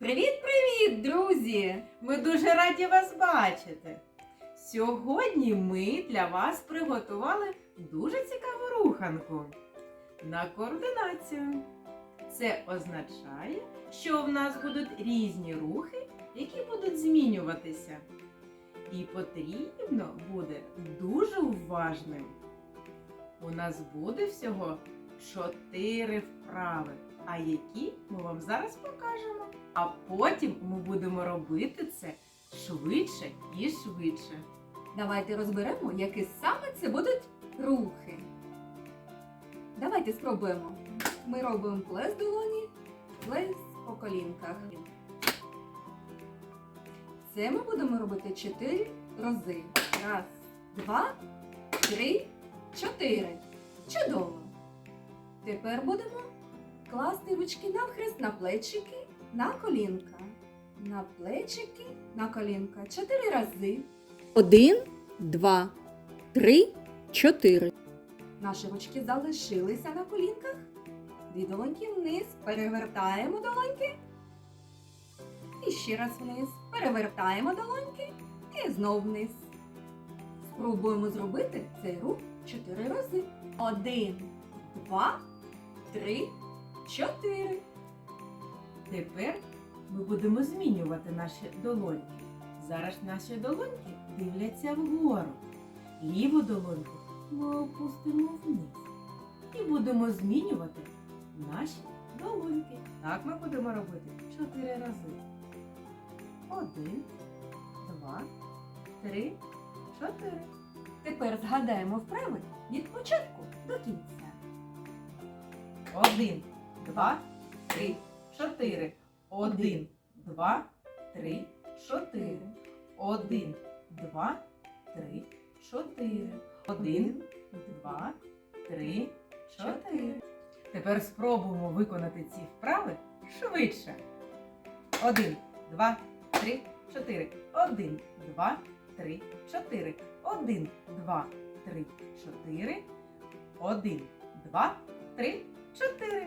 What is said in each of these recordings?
Привіт-привіт, друзі! Ми дуже раді вас бачити. Сьогодні ми для вас приготували дуже цікаву руханку на координацію. Це означає, що в нас будуть різні рухи, які будуть змінюватися. І потрібно буде дуже уважним. У нас буде всього чотири вправи, а які ми вам зараз покажемо. А потім ми будемо робити це швидше і швидше. Давайте розберемо, які саме це будуть рухи. Давайте спробуємо. Ми робимо плес долоні, плес по колінках. Це ми будемо робити чотири рази. Раз, два, три, чотири. Чудово! Тепер будемо класти ручки навхрест на плечики, на колінка. На плечики, на колінка. Чотири рази. Один, два, три, чотири. Наші ручки залишилися на колінках. Дві долоньки вниз. Перевертаємо долоньки. І ще раз вниз. Перевертаємо долоньки. І знов вниз. Спробуємо зробити цей рух чотири рази. Один, два, три, чотири. Тепер ми будемо змінювати наші долоньки. Зараз наші долоньки дивляться вгору. Ліву долоньку ми опустимо вниз. І будемо змінювати наші долоньки. Так ми будемо робити чотири рази. Один, два, три, чотири. Тепер згадаємо вправи від початку до кінця. Один, два, три, чотири. Один, два, три, чотири. Один, два, три, чотири. Один, два, три, чотири. Тепер спробуємо виконати ці вправи швидше. Один, два, три, чотири. Один, два, три, чотири. Один, два, три, чотири. Один, два, три, чотири.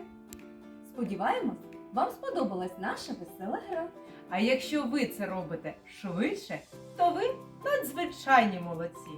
Сподіваємось, вам сподобалась наша весела гра. А якщо ви це робите швидше, то ви надзвичайні молодці.